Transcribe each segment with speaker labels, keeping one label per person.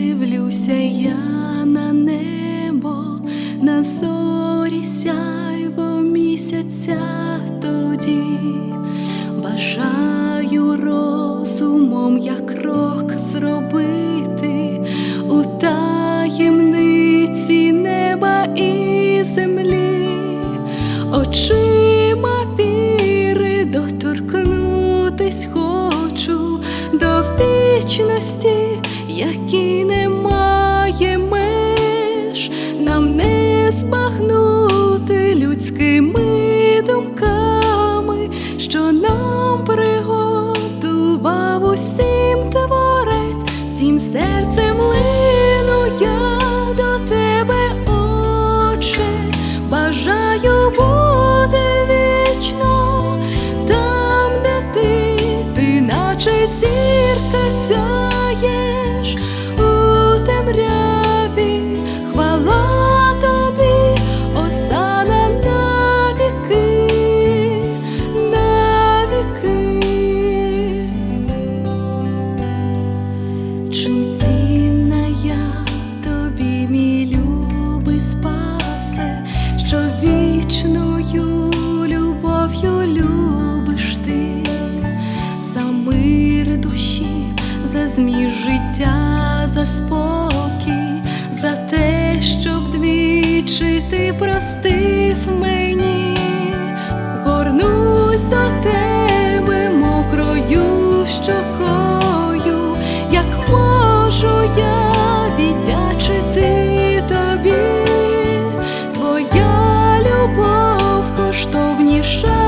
Speaker 1: дивлюся я на небо, на зорі сяйво місяця тоді, бажаю розумом як крок зробити у таємниці неба і землі. Очі вічності, які немає меж, нам не збагнути людськими думками, що нам приготував усім творець, всім серцем лину я до тебе, Отче, бажаю бути вічно там, де ти, ти наче зірка сяєш у темряві, хвала тобі, осана на віки, на. Чим спокій, за те, щоб двічі ти простив мені, горнусь до тебе мокрою щокою, як можу я віддячити тобі, твоя любов коштовніша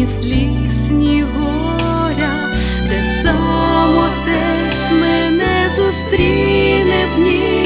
Speaker 1: ні сліз, горя, де сам отець мене зустріне в ній.